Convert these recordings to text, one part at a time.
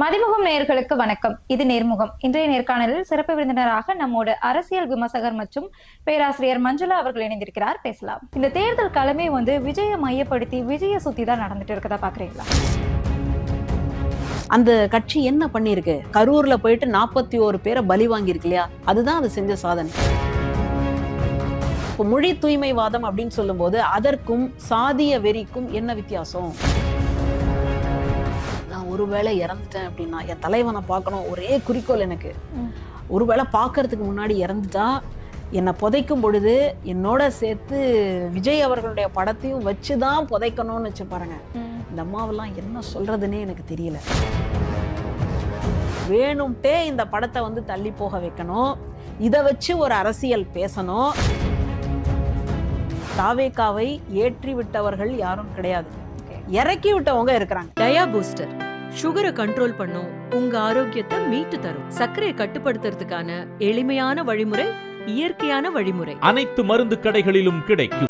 மதிமுகம் நேயர்களுக்கு வணக்கம். இது நேர்முகம். இன்றைய நேர்காணலில் சிறப்பு விருந்தினராக நம்மோடு அரசியல் விமர்சகர் மற்றும் பேராசிரியர் மஞ்சுளா அவர்கள் இணைந்திருக்கிறார். பேசலாம். இந்த தேர்தல் களமே வந்து விஜய மையப்படுத்தி விஜய சுத்தி தான் நடந்துட்டு இருக்கதா பாக்குறீங்களா? அந்த கட்சி என்ன பண்ணிருக்கு கரூர்ல போயிட்டு நாற்பத்தி ஓரு பேரை பலி வாங்கியிருக்கு இல்லையா? அதுதான் அது செஞ்ச சாதனை. இப்போ மொழி தூய்மைவாதம் அப்படின்னு சொல்லும்போது அதற்கும் சாதிய வெறிக்கும் என்ன வித்தியாசம்? நான் ஒருவேளை இறந்துட்டேன் அப்படின்னா என் தலைவனை பார்க்கணும். ஒரே குறிக்கோள் எனக்கு. ஒருவேளை பார்க்கறதுக்கு முன்னாடி இறந்துட்டா என்னை புதைக்கும் பொழுது என்னோட சேர்த்து விஜய் அவர்களுடைய படத்தையும் வச்சு தான் புதைக்கணும்னு வச்சு பாருங்க. இந்த அம்மாவெல்லாம் என்ன சொல்றதுன்னே எனக்கு தெரியல. வேணும்ட்டே இந்த படத்தை வந்து தள்ளி போக வைக்கணும். இதை வச்சு ஒரு அரசியல் பேசணும். தாவேக்காவை ஏற்றி விட்டவர்கள் யாரும் கிடையாது. இறக்கி விட்டவங்க இருக்கிறாங்க. டயா பூஸ்டர். சுகரை கண்ட்ரோல் பண்ணும். உங்க ஆரோக்கியத்தை மீட்டு தரும். சர்க்கரையை கட்டுப்படுத்துறதுக்கான எளிமையான வழிமுறை இயற்கையான வழிமுறை. அனைத்து மருந்து கடைகளிலும் கிடைக்கும்.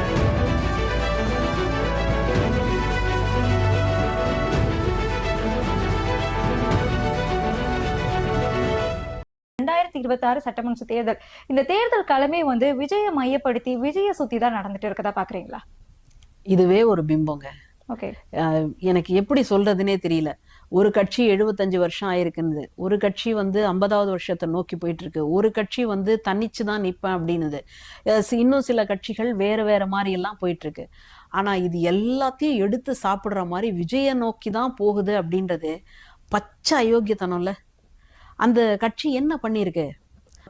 ரெண்டாயிரத்தி இருபத்தி ஆறு சட்டமன்ற தேர்தல். இந்த தேர்தல் களமே வந்து விஜய மையப்படுத்தி விஜய சுத்தி தான் நடந்துட்டு இருக்கதா பாக்குறீங்களா? இதுவே ஒரு பிம்பங்க. ஓகே. அஹ் எனக்கு எப்படி சொல்றதுனே தெரியல. ஒரு கட்சி எழுபத்தஞ்சு வருஷம் ஆயிருக்குன்னு ஒரு கட்சி வந்து ஐம்பதாவது வருஷத்தை நோக்கி போயிட்டு இருக்கு ஒரு கட்சி வந்து தன்னிச்சு தான் நிற்பேன் அப்படின்னுது. இன்னும் சில கட்சிகள் வேற வேற மாதிரி எல்லாம் போயிட்டு இருக்கு ஆனா இது எல்லாத்தையும் எடுத்து சாப்பிடுற மாதிரி விஜய நோக்கி தான் போகுது அப்படின்றது பச்சை அயோக்கியத்தனம்ல. அந்த கட்சி என்ன பண்ணியிருக்கு?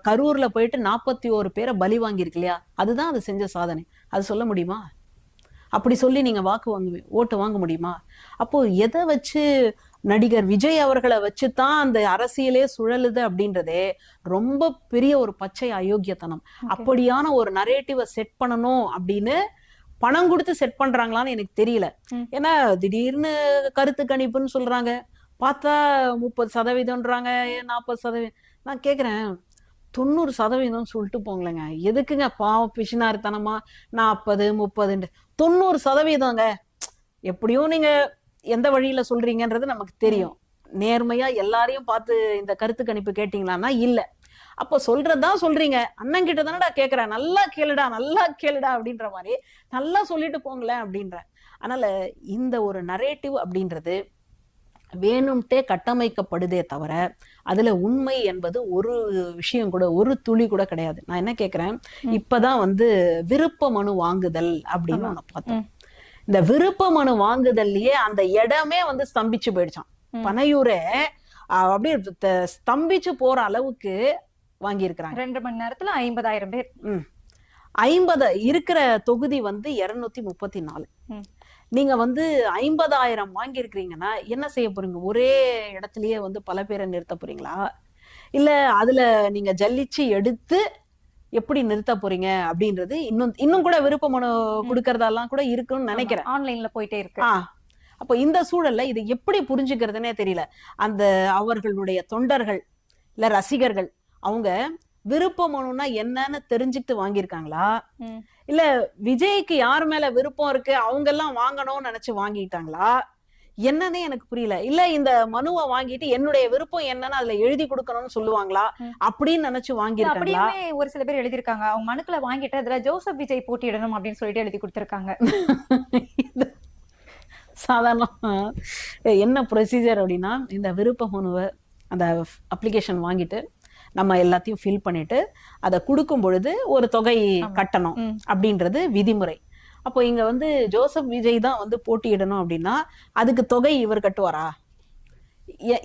கரூர்ல போயிட்டு நாற்பத்தி ஓரு பேரை பலி வாங்கியிருக்கு இல்லையா? அதுதான் அது செஞ்ச சாதனை. அது சொல்ல முடியுமா? அப்படி சொல்லி நீங்க வாக்கு வாங்குவீங்க ஓட்டு வாங்க முடியுமா? அப்போ எதை வச்சு நடிகர் விஜய் அவர்களை வச்சு தான் அந்த அரசியலே சுழலுது அப்படின்றதே ரொம்ப பெரிய ஒரு பச்சை அயோக்கியத்தனம். அப்படியான ஒரு நரேட்டிவை செட் பண்ணணும் அப்படின்னு பணம் கொடுத்து செட் பண்றாங்களான்னு எனக்கு தெரியல. ஏன்னா திடீர்னு கருத்து கணிப்புன்னு சொல்றாங்க. பார்த்தா முப்பது சதவீதம்ன்றாங்க நாற்பது சதவீதம். நான் கேக்குறேன் தொண்ணூறு சதவீதம் சொல்லிட்டு போங்களேங்க. எதுக்குங்க பாவம் பிசினாரித்தனமா? நாற்பது முப்பதுன்ட்டு. தொண்ணூறு சதவீதங்க எப்படியும் நீங்க எந்த வழியில சொல்றீங்கன்றது நமக்கு தெரியும். நேர்மையா எல்லாரையும் பார்த்து இந்த கருத்து கணிப்பு கேட்டீங்களான்னா இல்ல. அப்போ சொல்றதுதான் சொல்றீங்க. அண்ணன் கிட்ட தானடா கேக்குறேன் நல்லா கேளுடா நல்லா கேளுடா அப்படின்ற மாதிரி நல்லா சொல்லிட்டு போங்களேன் அப்படின்ற அதனால இந்த ஒரு நரேட்டிவ் அப்படின்றது வேணும்ட்டே கட்டமைக்கப்படுதே தவிர அதுல உண்மை என்பது ஒரு விஷயம் கூட ஒரு துளி கூட கிடையாது. நான் என்ன கேக்குறேன். இப்பதான் வந்து விருப்ப மனு வாங்குதல் அப்படின்னு. ஒண்ணு பார்த்தோம். இந்த விருப்ப மனு வாங்குதல்லயே அந்த இடமே வந்து ஸ்தம்பிச்சு போயிடுச்சான். பனையூரே அப்படியே ஸ்தம்பிச்சு போற அளவுக்கு வாங்கியிருக்கிறாங்க. ரெண்டு மணி நேரத்துல ஐம்பதாயிரம் பேர். ஐம்பது இருக்கிற தொகுதி வந்து இருநூத்தி முப்பத்தி நாலு. நீங்க வந்து ஐம்பதாயிரம் வாங்கியிருக்கிறீங்கன்னா என்ன செய்ய போறீங்க? ஒரே இடத்துலயே வந்து பல பேரை நிறுத்த போறீங்களா? இல்ல அதுல நீங்க ஜல்லிச்சு எடுத்து எப்படி நிறுத்த போறீங்க அப்படின்றது இன்னும் இன்னும் கூட விருப்ப மனு கொடுக்கறதெல்லாம் கூட இருக்குன்னு நினைக்கிறேன். ஆன்லைன்ல போயிட்டே இருக்கு. அப்போ இந்த சூழல்ல இது எப்படி புரிஞ்சுக்கிறதுனே தெரியல. அந்த அவர்களுடைய தொண்டர்கள் இல்ல ரசிகர்கள் அவங்க விருப்ப மனுனா என்னன்னு தெரிஞ்சுக்கிட்டு வாங்கியிருக்காங்களா. இல்ல விஜய்க்கு யார் மேல விருப்பம் இருக்கு? அவங்க எல்லாம் வாங்கணும்னு நினைச்சு வாங்கிட்டாங்களா? என்னன்னே எனக்கு புரியல இல்ல இந்த மனுவை வாங்கிட்டு என்னுடைய விருப்பம் என்னன்னு அதுல எழுதி கொடுக்கணும்னு சொல்லுவாங்களா. அப்படின்னு நினைச்சு அப்படியுமே ஒரு சில பேர் எழுதியிருக்காங்க அவங்க மனுக்களை வாங்கிட்டு அதுல ஜோசப் விஜய் போட்டியிடணும் அப்படின்னு சொல்லிட்டு எழுதி கொடுத்திருக்காங்க இது சாதாரணமா என்ன ப்ரொசீஜர் அப்படின்னா இந்த விருப்ப மனுவை அந்த அப்ளிகேஷன் வாங்கிட்டு நம்ம எல்லாத்தையும் ஃபில் பண்ணிட்டு அதை கொடுக்கும் பொழுது ஒரு தொகை. கட்டணும். அப்படின்றது விதிமுறை அப்போ இங்க வந்து ஜோசப் விஜய் தான் வந்து போட்டியிடணும் அப்படின்னா அதுக்கு தொகை இவர் கட்டுவாரா?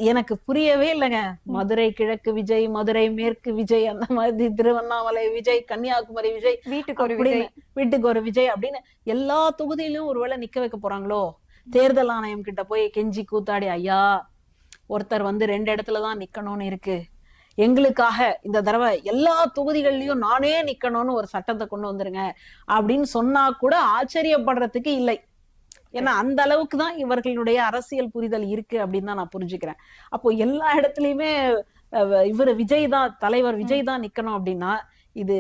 எனக்கு புரியவே இல்லைங்க. மதுரை கிழக்கு விஜய் மதுரை மேற்கு விஜய் அந்த மாதிரி திருவண்ணாமலை விஜய் கன்னியாகுமரி விஜய் வீட்டுக்கு ஒரு விஜய். வீட்டுக்கு ஒரு விஜய் அப்படின்னு எல்லா தொகுதியிலும் ஒருவேளை நிக்க வைக்க போறாங்களோ? தேர்தல் ஆணையம் கிட்ட போய் கெஞ்சி கூத்தாடி ஐயா ஒருத்தர் வந்து ரெண்டு இடத்துல தான் நிக்கணும்னு இருக்கு. எங்களுக்காக இந்த தடவை எல்லா தொகுதிகள்லயும் நானே நிக்கணும்னு ஒரு சட்டத்தை கொண்டு வந்துருங்க அப்படின்னு சொன்னா கூட ஆச்சரியப்படுறதுக்கு இல்லை. ஏன்னா அந்த அளவுக்கு தான் இவர்களுடைய அரசியல் புரிதல் இருக்கு அப்படின்னு தான் நான் புரிஞ்சுக்கிறேன். அப்போ எல்லா இடத்துலயுமே இவர் விஜய் தான் தலைவர் விஜய் தான் நிக்கணும் அப்படின்னா இது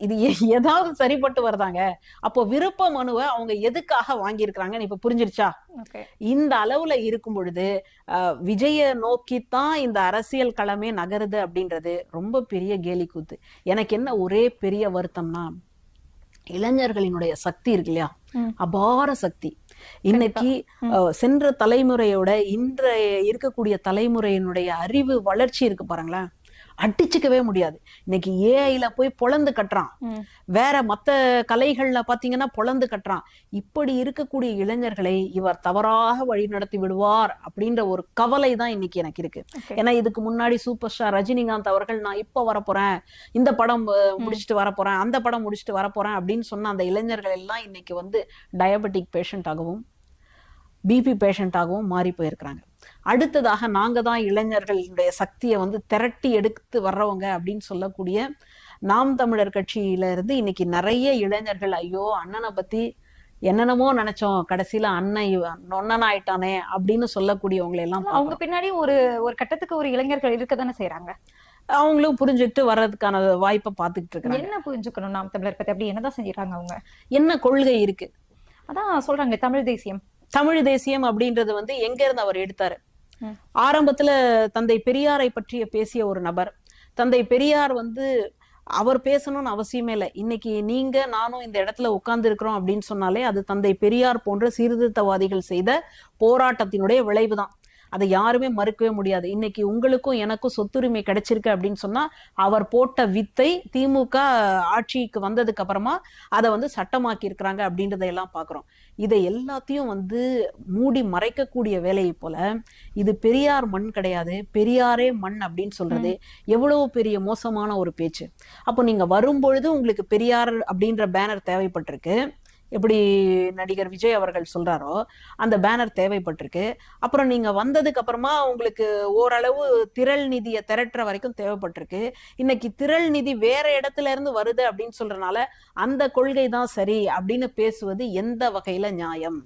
இது ஏதாவது சரிப்பட்டு வருதாங்க. அப்போ விருப்ப மனுவை அவங்க எதுக்காக வாங்கியிருக்கிறாங்கன்னு இப்ப புரிஞ்சிருச்சா? இந்த அளவுல இருக்கும் பொழுது அஹ், விஜய நோக்கித்தான் இந்த அரசியல் களமே நகருது அப்படின்றது ரொம்ப பெரிய கேலி கூத்து. எனக்கு என்ன ஒரே பெரிய வருத்தம்னா இளைஞர்களினுடைய சக்தி இருக்கு இல்லையா. அபார சக்தி. இன்னைக்கு சென்ற தலைமுறையோட இன்றைய இருக்கக்கூடிய தலைமுறையினுடைய அறிவு வளர்ச்சி இருக்கு பாருங்களேன். அடிச்சுக்கவே முடியாது. இன்னைக்கு ஏஐல போய் பொழந்து கட்டுறான். வேற மத்த கலைகள்ல பாத்தீங்கன்னா பொழந்து கட்டுறான். இப்படி இருக்கக்கூடிய இளைஞர்களை இவர் தவறாக வழி நடத்தி விடுவார் அப்படின்ற ஒரு கவலை தான் இன்னைக்கு எனக்கு இருக்கு. ஏன்னா இதுக்கு முன்னாடி சூப்பர் ஸ்டார் ரஜினிகாந்த் அவர்கள் நான் இப்ப வரப்போறேன். இந்த படம் முடிச்சுட்டு வரப்போறேன். அந்த படம் முடிச்சுட்டு வரப்போறேன். அப்படின்னு சொன்ன அந்த இளைஞர்கள் எல்லாம் இன்னைக்கு வந்து டயபெட்டிக் பேஷண்ட் ஆகவும் பிபி பேஷண்ட்டாகவும் மாறி போயிருக்கிறாங்க. அடுத்ததாக நாங்க தான் இளைஞர்களுடைய சக்தியை வந்து திரட்டி எடுத்து வர்றவங்க அப்படின்னு சொல்லக்கூடிய நாம் தமிழர் கட்சியில இருந்து இன்னைக்கு நிறைய இளைஞர்கள் ஐயோ அண்ணனை பத்தி என்னென்னமோ நினைச்சோம். கடைசியில அண்ணன் இவன் ஆயிட்டானே அப்படின்னு சொல்லக்கூடியவங்களை எல்லாம் அவங்க. பின்னாடி ஒரு ஒரு கட்டத்துக்கு ஒரு இளைஞர்கள் இருக்க தானே செய்யறாங்க அவங்களும் புரிஞ்சுக்கிட்டு வர்றதுக்கான வாய்ப்பை பார்த்துக்கிட்டு இருக்கிறாங்க என்ன புரிஞ்சுக்கணும் நாம் தமிழர் பத்தி? அப்படி என்னதான் செஞ்சிடறாங்க அவங்க? என்ன கொள்கை இருக்கு? அதான் சொல்றாங்க தமிழ் தேசியம். தமிழ் தேசியம் அப்படின்றது வந்து எங்க இருந்து அவர் எடுத்தாரு. ஆரம்பத்துல தந்தை பெரியாரை பற்றிய பேசிய ஒரு நபர். தந்தை பெரியார் வந்து அவர் பேசணும்னு அவசியமே இல்லை. இன்னைக்கு நீங்க நானும் இந்த இடத்துல உட்கார்ந்து இருக்கிறோம் அப்படின்னு சொன்னாலே அது தந்தை பெரியார் போன்ற சீர்திருத்தவாதிகள் செய்த போராட்டத்தினுடைய விளைவுதான். அதை யாருமே மறுக்கவே முடியாது. இன்னைக்கு உங்களுக்கும் எனக்கும் சொத்துரிமை கிடைச்சிருக்கு அப்படின்னு சொன்னா அவர் போட்ட வித்தை திமுக ஆட்சிக்கு வந்ததுக்கு அப்புறமா அதை வந்து சட்டமாக்கி இருக்கிறாங்க அப்படின்றதையெல்லாம் பார்க்குறோம் இதை எல்லாத்தையும் வந்து மூடி மறைக்கக்கூடிய வேலையை போல இது பெரியார் மண் கிடையாது பெரியாரே மண் அப்படின்னு சொல்றது எவ்வளவு பெரிய மோசமான ஒரு பேச்சு. அப்போ நீங்க வரும்பொழுது உங்களுக்கு பெரியார் அப்படின்ற பேனர் தேவைப்பட்டிருக்கு. எப்படி நடிகர் விஜய் அவர்கள் சொல்றாரோ அந்த பேனர் தேவைப்பட்டிருக்கு. அப்புறம் நீங்க வந்ததுக்கு அப்புறமா உங்களுக்கு ஓரளவு திரள் நிதியை திரட்டுற வரைக்கும் தேவைப்பட்டிருக்கு. இன்னைக்கு திரள் நிதி வேற இடத்துல இருந்து வருது அப்படின்னு சொல்றனால அந்த கொள்கை தான் சரி அப்படின்னு பேசுவது எந்த வகையில நியாயம்?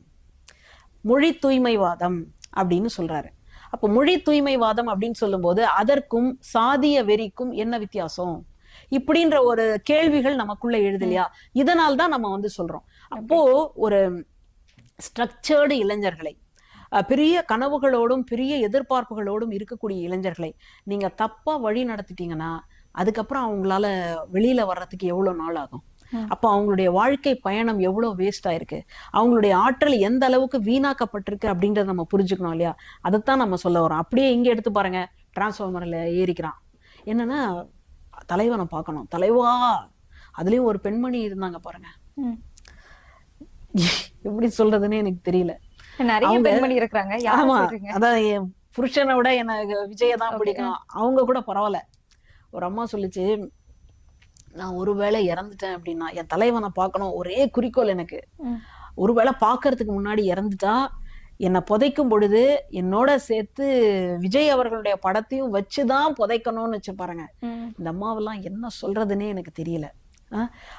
மொழி தூய்மைவாதம் அப்படின்னு சொல்றாரு. அப்போ மொழி தூய்மைவாதம் அப்படின்னு சொல்லும்போது அதற்கும் சாதிய வெறிக்கும் என்ன வித்தியாசம்? இப்படின்ற ஒரு கேள்விகள் நமக்குள்ள எழுதலையா இதனால் தான் நம்ம வந்து சொல்றோம். அப்போ ஒரு ஸ்ட்ரக்சர்டு இளைஞர்களை பெரிய கனவுகளோடும் பெரிய எதிர்பார்ப்புகளோடும் இருக்கக்கூடிய இளைஞர்களை நீங்க தப்பா வழி நடத்திட்டீங்கன்னா அதுக்கப்புறம் அவங்களால வெளியில வர்றதுக்கு எவ்வளவு நாள் ஆகும். அப்போ அவங்களுடைய வாழ்க்கை பயணம் எவ்வளவு வேஸ்ட் ஆயிருக்கு அவங்களுடைய ஆற்றல் எந்த அளவுக்கு வீணாக்கப்பட்டிருக்கு அப்படின்றத நம்ம புரிஞ்சுக்கணும் இல்லையா? அதைத்தான் நம்ம சொல்ல வரோம். அப்படியே இங்க எடுத்து பாருங்க. டிரான்ஸ்ஃபார்மர்ல ஏறிக்கிறான். என்னன்னா தலைவனை பார்க்கணும். தலைவா! அதுலயும் ஒரு பெண்மணி இருந்தாங்க பாருங்க. எப்படி சொல்றதுன்னு எனக்கு தெரியல. நிறைய பெண்மணி இருக்கிறாங்க. ஆமா அதான் என் புருஷனை விட எனக்கு விஜய தான். பிடிக்கும். அவங்க கூட பரவாயில்ல. ஒரு அம்மா சொல்லுச்சு நான் ஒருவேளை இறந்துட்டேன் அப்படின்னா என் தலைவனை பார்க்கணும். ஒரே குறிக்கோள் எனக்கு. ஒருவேளை பார்க்கறதுக்கு முன்னாடி இறந்துட்டா என்னை புதைக்கும் பொழுது என்னோட சேர்த்து விஜய் அவர்களுடைய படத்தையும் வச்சுதான் புதைக்கணும்னு வச்சு பாருங்க. இந்த அம்மாவெல்லாம் என்ன சொல்றதுன்னே எனக்கு தெரியல.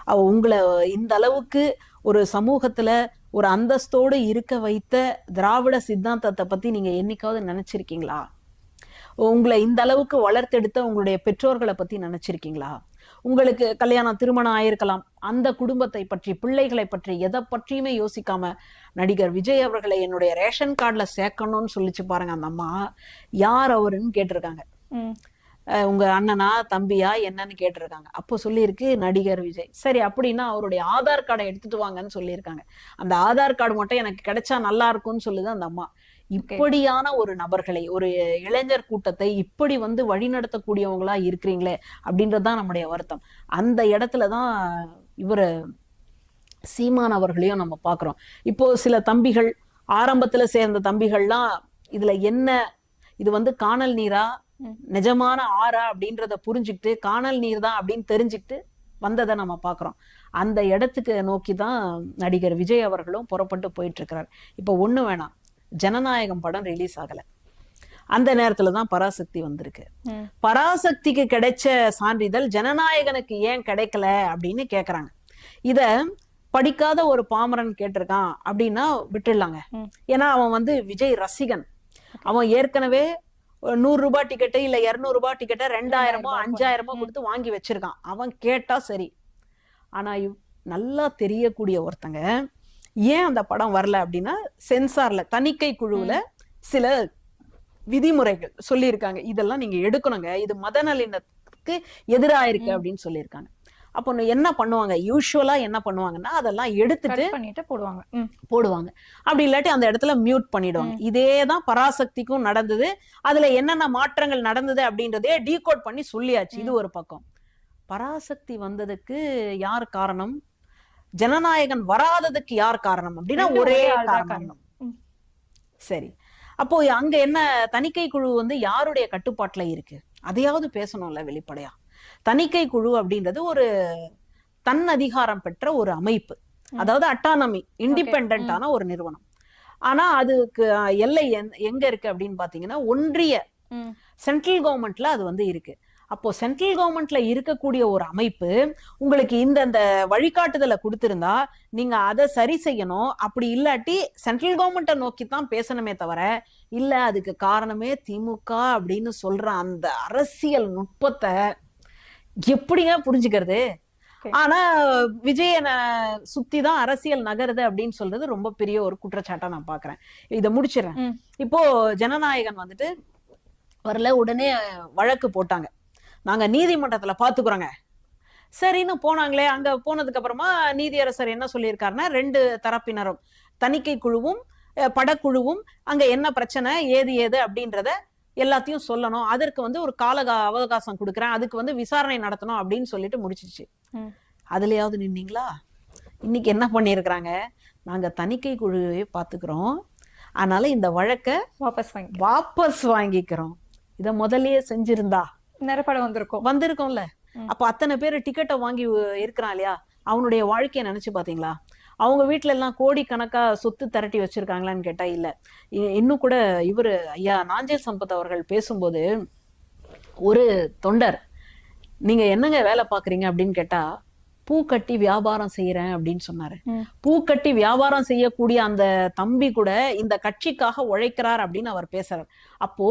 அவ உங்களை இந்த அளவுக்கு ஒரு சமூகத்துல ஒரு அந்தஸ்தோடு இருக்க வைத்த திராவிட சித்தாந்தத்தை பத்தி நீங்க என்னைக்காவது நினைச்சிருக்கீங்களா? உங்களை இந்த அளவுக்கு வளர்த்தெடுத்த உங்களுடைய பெற்றோர்களை பத்தி நினைச்சிருக்கீங்களா? உங்களுக்கு கல்யாணம் திருமணம் ஆயிருக்கலாம். அந்த குடும்பத்தை பற்றி பிள்ளைகளை பற்றி எதை பற்றியுமே யோசிக்காம நடிகர் விஜய் அவர்களை என்னுடைய ரேஷன் கார்டில் சேர்க்கணும்னு சொல்லிச்சு பாருங்க அந்த அம்மா. யார் அவருன்னு கேட்டிருக்காங்க. உங்க அண்ணனா தம்பியா என்னன்னு கேட்டிருக்காங்க. அப்போ சொல்லியிருக்கு நடிகர் விஜய். சரி அப்படின்னா அவருடைய ஆதார் கார்டை எடுத்துட்டு வாங்கன்னு சொல்லியிருக்காங்க. அந்த ஆதார் கார்டு மட்டும் எனக்கு கிடைச்சா நல்லா இருக்கும்னு சொல்லுது அந்த அம்மா. இப்படியான ஒரு நபர்களை ஒரு இளைஞர் கூட்டத்தை இப்படி வந்து வழிநடத்தக்கூடியவங்களா இருக்கிறீங்களே அப்படின்றதுதான் நம்முடைய வருத்தம். அந்த இடத்துலதான் இவரு சீமான் அவர்களையும் நம்ம பார்க்கிறோம். இப்போ சில தம்பிகள் ஆரம்பத்துல சேர்ந்த தம்பிகள்லாம் இதுல என்ன இது வந்து காணல் நீரா. நிஜமான ஆறா அப்படின்றத புரிஞ்சுக்கிட்டு காணல் நீர் தான் அப்படின்னு தெரிஞ்சுக்கிட்டு வந்ததை நம்ம பார்க்கிறோம் அந்த இடத்துக்கு நோக்கி தான் நடிகர் விஜய் அவர்களும் புறப்பட்டு போயிட்டு இருக்கிறார் இப்போ ஒண்ணு வேணாம். ஜனநாயகம் படம் ரிலீஸ் ஆகல. அந்த நேரத்துல தான் பராசக்தி வந்திருக்கு. பராசக்திக்கு கிடைச்ச சான்றிதழ் ஜனநாயகனுக்கு ஏன் கிடைக்கல அப்படின்னு கேக்குறாங்க. இத படிக்காத ஒரு பாமரன் கேட்டிருக்கான் அப்படின்னா விட்டுடலாங்க. ஏன்னா அவன் வந்து விஜய் ரசிகன். அவன் ஏற்கனவே ஒரு நூறு ரூபாய் டிக்கெட்டு இல்ல இருநூறு ரூபாய் டிக்கெட்டை ரெண்டாயிரமோ அஞ்சாயிரமோ. கொடுத்து வாங்கி வச்சிருக்கான். அவன் கேட்டா சரி. ஆனா இவ்- நல்லா தெரியக்கூடிய ஒருத்தங்க ஏன் அந்த படம் வரல அப்படின்னா சென்சார்ல தணிக்கை குழுவுல சில விதிமுறைகள் சொல்லியிருக்காங்க. இதெல்லாம் நீங்க எடுக்கணுங்க. இது மத நல்லிணத்துக்கு எதிராக இருக்கு. அப்படின்னு சொல்லியிருக்காங்க. அப்போ என்ன பண்ணுவாங்க? யூஸ்வலா என்ன பண்ணுவாங்கன்னா அதெல்லாம் எடுத்துட்டு பண்ணிட்டு போடுவாங்க. போடுவாங்க. அப்படி இல்லாட்டி அந்த இடத்துல மியூட் பண்ணிடுவாங்க. இதே தான் பராசக்திக்கும் நடந்தது. அதுல என்னென்ன மாற்றங்கள் நடந்தது அப்படின்றதே டீகோட் பண்ணி சொல்லியாச்சு. இது ஒரு பக்கம். பராசக்தி வந்ததுக்கு யார் காரணம்? ஜனநாயகன் வராததுக்கு யார் காரணம்? அப்படின்னா ஒரே காரணம். சரி. அப்போ அங்க என்ன தணிக்கை குழு வந்து யாருடைய கட்டுப்பாட்டுல இருக்கு? அதையாவது பேசணும்ல வெளிப்படையா? தணிக்கை குழு அப்படின்றது ஒரு தன் அதிகாரம் பெற்ற ஒரு அமைப்பு. அதாவது அட்டானமி இண்டிபெண்டான ஒரு நிறுவனம். ஆனா அதுக்கு எல்லை எங்க இருக்கு அப்படின்னு பாத்தீங்கன்னா ஒன்றிய. சென்ட்ரல் கவர்மெண்ட்ல அது வந்து இருக்கு. அப்போ சென்ட்ரல் கவர்மெண்ட்ல இருக்கக்கூடிய ஒரு அமைப்பு உங்களுக்கு இந்த இந்த வழிகாட்டுதலை கொடுத்திருந்தா நீங்க அதை சரி செய்யணும். அப்படி இல்லாட்டி சென்ட்ரல் கவர்மெண்ட்டை நோக்கி தான் பேசணுமே தவிர இல்ல அதுக்கு காரணமே திமுக அப்படின்னு சொல்ற அந்த அரசியல் நுட்பத்தை எப்படிங்க புரிஞ்சுக்கிறது. ஆனா விஜயனை சுத்தி தான் அரசியல் நகருது அப்படின்னு சொல்றது ரொம்ப பெரிய ஒரு குற்றச்சாட்டா நான் பாக்குறேன். இதை முடிச்சிடுறேன். இப்போ ஜனநாயகன் வந்துட்டு வரல உடனே வழக்கு போட்டாங்க. நாங்க நீதிமன்றத்துல பாத்துக்கிறோங்க. சரின்னு போனாங்களே அங்க போனதுக்கு அப்புறமா நீதியரசர் என்ன சொல்லியிருக்காருன்னா ரெண்டு தரப்பினரும் தணிக்கை குழுவும் படக்குழுவும் அங்க என்ன பிரச்சனை ஏது ஏது அப்படின்றத எல்லாத்தையும் சொல்லணும். அதற்கு வந்து ஒரு கால அவகாசம் கொடுக்குறேன். அதுக்கு வந்து விசாரணை நடத்தணும் அப்படின்னு சொல்லிட்டு முடிச்சிச்சு. அதுலயாவது நின்னீங்களா? இன்னைக்கு என்ன பண்ணியிருக்கிறாங்க? நாங்க தணிக்கை குழுவே பாத்துக்கிறோம் அதனால இந்த வழக்கை வாபஸ் வாங்கி வாபஸ் வாங்கிக்கிறோம். இத முதல்லயே செஞ்சிருந்தா. நிறப்படம் வந்திருக்கும். வந்திருக்கோம்ல. அப்ப அத்தனை பேர் டிக்கெட்டை வாங்கி இருக்கிறான் இல்லையா? அவனுடைய வாழ்க்கைய நினைச்சு பாத்தீங்களா அவங்க வீட்டுல எல்லாம் கோடிக்கணக்கா சொத்து திரட்டி வச்சிருக்காங்களான்னு கேட்டா இல்ல. இ- இன்னும் கூட இவரு ஐயா நாஞ்சல் சம்பத் அவர்கள் பேசும்போது ஒரு தொண்டர் நீங்க என்னங்க வேலை பாக்குறீங்க? அப்படின்னு கேட்டா பூ கட்டி வியாபாரம் செய்யறேன் அப்படின்னு சொன்னாரு. பூ கட்டி வியாபாரம் செய்யக்கூடிய அந்த தம்பி கூட இந்த கட்சிக்காக உழைக்கிறார் அப்படின்னு அவர் பேசுறார். அப்போ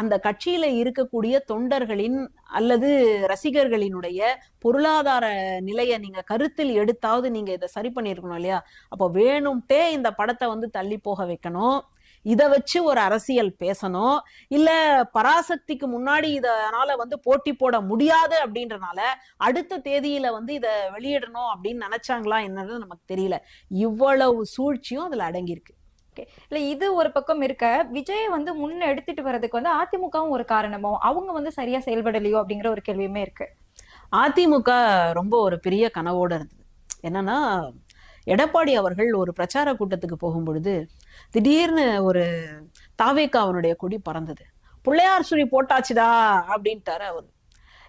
அந்த கட்சியில இருக்கக்கூடிய தொண்டர்களின் அல்லது ரசிகர்களினுடைய பொருளாதார நிலையை நீங்க கருத்தில் எடுத்தாவது நீங்க இதை சரி பண்ணியிருக்கணும் இல்லையா? அப்போ வேணும்ட்டே இந்த படத்தை வந்து தள்ளி போக வைக்கணும். இதை வச்சு ஒரு அரசியல் பேசணும். இல்ல பராசக்திக்கு முன்னாடி இதனால வந்து போட்டி போட முடியாது அப்படின்றனால அடுத்த தேதியில வந்து இத வெளியிடணும் அப்படின்னு நினைச்சாங்களா என்னன்னு நமக்கு தெரியல. இவ்வளவு சூழ்ச்சியும் அதுல அடங்கியிருக்கு. இல்ல இது ஒரு பக்கம் இருக்க. விஜய் வந்து முன்ன எடுத்துட்டு வர்றதுக்கு வந்து அதிமுகவும் ஒரு காரணமோ அவங்க வந்து சரியா செயல்படலையோ அப்படிங்கிற ஒரு கேள்வியுமே இருக்கு. அதிமுக ரொம்ப ஒரு பெரிய கனவோட இருந்தது. என்னன்னா எடப்பாடி அவர்கள் ஒரு பிரச்சார கூட்டத்துக்கு போகும் பொழுது திடீர்னு ஒரு தாவேக்கா அவனுடைய கொடி பறந்தது. பிள்ளையார் சுழி போட்டாச்சுடா அப்படின்ட்டாரு அவர்.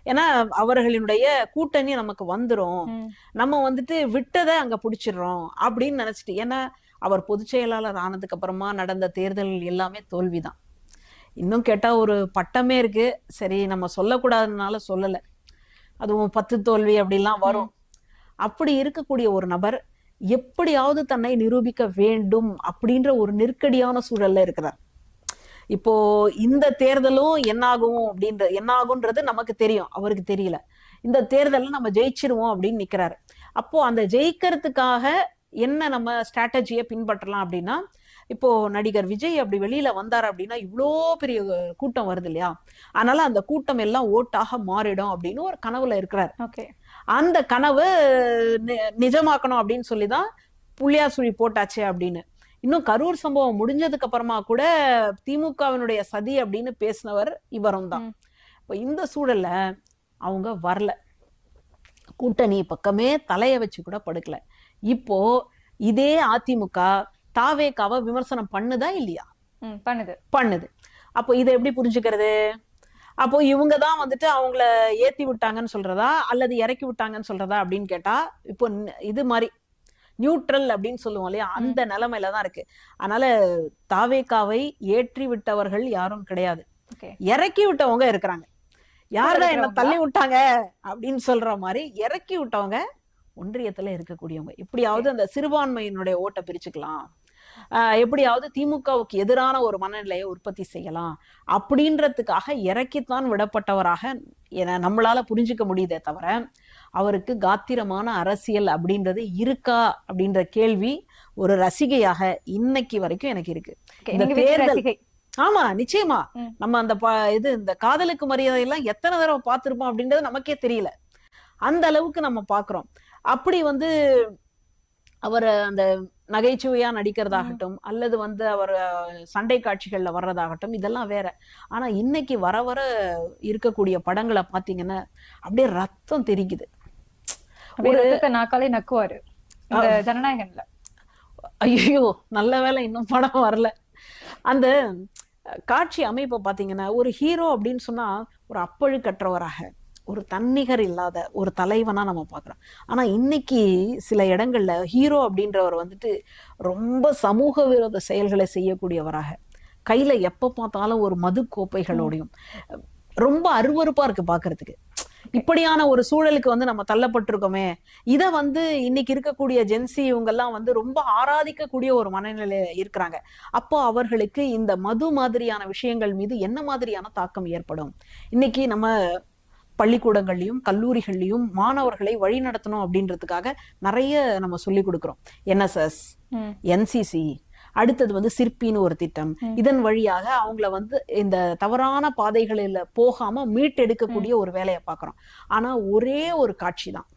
ஏன்னா அவர்களினுடைய கூட்டணி நமக்கு வந்துரும். நம்ம வந்துட்டு விட்டதை அங்க பிடிச்சிடுறோம் அப்படின்னு நினைச்சிட்டு ஏன்னா அவர் பொதுச் செயலாளர் ஆனதுக்கு அப்புறமா நடந்த தேர்தல் எல்லாமே தோல்விதான். இன்னும் கேட்டா ஒரு பட்டமே இருக்கு. சரி நம்ம சொல்லக்கூடாதுனால சொல்லல. அதுவும் பத்து தோல்வி அப்படிலாம் வரும். அப்படி இருக்கக்கூடிய ஒரு நபர் எப்படியாவது தன்னை நிரூபிக்க வேண்டும் அப்படின்ற ஒரு நெருக்கடியான சூழல்ல இருக்கிறார். இப்போ இந்த தேர்தலும் என்னாகும் அப்படின்ற என்னாகும்ன்றது நமக்கு தெரியும் அவருக்கு தெரியல. இந்த தேர்தலில் நம்ம ஜெயிச்சிருவோம் அப்படின்னு நிக்கிறாரு. அப்போ அந்த ஜெயிக்கிறதுக்காக என்ன நம்ம ஸ்ட்ராட்டஜியை பின்பற்றலாம் அப்படின்னா இப்போ நடிகர் விஜய் அப்படி வெளியில வந்தார் அப்படின்னா இவ்வளோ பெரிய கூட்டம் வருது இல்லையா? அதனால அந்த கூட்டம் எல்லாம் ஓட்டாக மாறிடும் அப்படின்னு ஒரு கனவுல இருக்கிறார். ஓகே. அந்த கனவு நிஜமாக்கணும் அப்படின்னு சொல்லிதான் புள்ளியார் சுழி போட்டாச்சு அப்படின்னு. இன்னும் கரூர் சம்பவம் முடிஞ்சதுக்கு அப்புறமா கூட திமுகவினுடைய சதி அப்படின்னு பேசினவர் இவரும் தான். இப்போ இந்த சூழல்ல அவங்க வரல. கூட்டணி பக்கமே தலைய வச்சு கூட படுக்கல. இப்போ இதே அதிமுக தாவேக்காவை விமர்சனம் பண்ணுதா இல்லையா? பண்ணுது. பண்ணுது. அப்போ இதை எப்படி புரிஞ்சுக்கிறது? அப்போ இவங்க தான் வந்துட்டு அவங்கள ஏத்தி விட்டாங்கன்னு சொல்றதா? அல்லது இறக்கி விட்டாங்கன்னு சொல்றதா அப்படின்னு கேட்டா இப்போ இது மாதிரி நியூட்ரல் அப்படின்னு சொல்லுவோம் இல்லையா? அந்த நிலைமையில தான் இருக்கு. அதனால தாவேக்காவை ஏற்றி விட்டவர்கள் யாரும் கிடையாது. இறக்கி விட்டவங்க இருக்கிறாங்க. யாரா என்ன? தள்ளி விட்டாங்க அப்படின்னு சொல்ற மாதிரி இறக்கி விட்டவங்க ஒன்றியத்துல இருக்கக்கூடியவங்க. எப்படியாவது அந்த சிறுபான்மையினுடைய ஓட்டை பிரிச்சுக்கலாம். எப்படியாவது திமுகவுக்கு எதிரான ஒரு மனநிலையை உற்பத்தி செய்யலாம். அப்படின்றதுக்காக இறக்கித்தான் விடப்பட்டவராக என நம்மளால புரிஞ்சுக்க முடியுதே தவிர அவருக்கு காத்திரமான அரசியல் அப்படின்றது இருக்கா அப்படின்ற கேள்வி ஒரு ரசிகையாக இன்னைக்கு வரைக்கும் எனக்கு இருக்கு. இந்த தேர்தல் ஆமா நிச்சயமா. நம்ம அந்த இது இந்த காதலுக்கு மரியாதை எல்லாம் எத்தனை தடவை பார்த்திருப்போம் அப்படின்றது நமக்கே தெரியல. அந்த அளவுக்கு நம்ம பாக்குறோம் அப்படி வந்து அவர் அந்த நகைச்சுவையா நடிக்கிறதாகட்டும் அல்லது வந்து அவர் சண்டை காட்சிகள்ல வர்றதாகட்டும் இதெல்லாம் வேற. ஆனா இன்னைக்கு வர வர இருக்கக்கூடிய படங்களை பாத்தீங்கன்னா அப்படியே ரத்தம் தெரிக்குது. நாக்காலே நக்குவாரு. ஜனநாயகன்ல. ஐயோ நல்ல வேளை இன்னும் படம் வரல. அந்த காட்சி அமைப்பை பாத்தீங்கன்னா ஒரு ஹீரோ அப்படின்னு சொன்னா ஒரு அப்பழுக்கற்றவராக. ஒரு தன்னிகர் இல்லாத ஒரு தலைவனா நம்ம பார்க்கிறோம். ஆனா இன்னைக்கு சில இடங்கள்ல ஹீரோ அப்படின்றவர் வந்துட்டு ரொம்ப சமூக விரோத செயல்களை செய்யக்கூடியவராக. கையில எப்ப பார்த்தாலும் ஒரு மது கோப்பைகளோடையும் ரொம்ப அருவருப்பா இருக்கு பாக்குறதுக்கு இப்படியான ஒரு சூழலுக்கு வந்து நம்ம தள்ளப்பட்டிருக்கோமே. இத வந்து இன்னைக்கு இருக்கக்கூடிய ஜென்சி இவங்கெல்லாம் வந்து ரொம்ப ஆராதிக்கக்கூடிய ஒரு மனநிலையில இருக்கிறாங்க. அப்போ அவர்களுக்கு இந்த மது மாதிரியான விஷயங்கள் மீது என்ன மாதிரியான தாக்கம் ஏற்படும்? இன்னைக்கு நம்ம பள்ளிக்கூடங்கள்லயும் கல்லூரிகள்லயும் மாணவர்களை வழி நடத்தணும் அப்படின்றதுக்காக நிறைய நம்ம சொல்லி கொடுக்கிறோம். என்எஸ்எஸ். என்சிசி அடுத்தது வந்து சிற்பின்னு ஒரு திட்டம். இதன் வழியாக அவங்கள வந்து இந்த தவறான பாதைகளில் போகாம மீட்டெடுக்கக்கூடிய ஒரு வேலையை பார்க்கிறோம். ஆனா ஒரே ஒரு காட்சி தான்.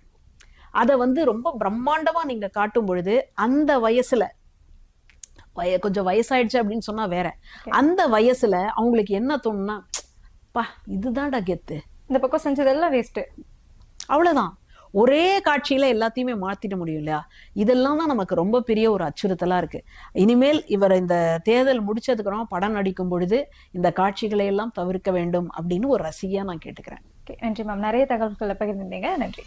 அதை வந்து ரொம்ப பிரம்மாண்டமா நீங்க காட்டும் பொழுது அந்த வயசுல வய கொஞ்சம் வயசாயிடுச்சு அப்படின்னு சொன்னா வேற. அந்த வயசுல அவங்களுக்கு என்ன தோணும்னா பா இதுதான்டா கெத்து. இந்த பக்கம் செஞ்சதெல்லாம் வேஸ்ட் அவ்வளவுதான். ஒரே காட்சியில எல்லாத்தையுமே மாத்திட முடியும் இல்லையா? இதெல்லாம் தான் நமக்கு ரொம்ப பெரிய ஒரு அச்சுறுத்தலா இருக்கு. இனிமேல் இவர் இந்த தேர்தல் முடிச்சதுக்கு அப்புறம் படம் நடிக்கும் பொழுது இந்த காட்சிகளை எல்லாம் தவிர்க்க வேண்டும் அப்படின்னு ஒரு ரசிகையா நான் கேட்டுக்கிறேன். நன்றி மேம் நிறைய தகவல்களை பகிர்ந்திருந்தீங்க. நன்றி.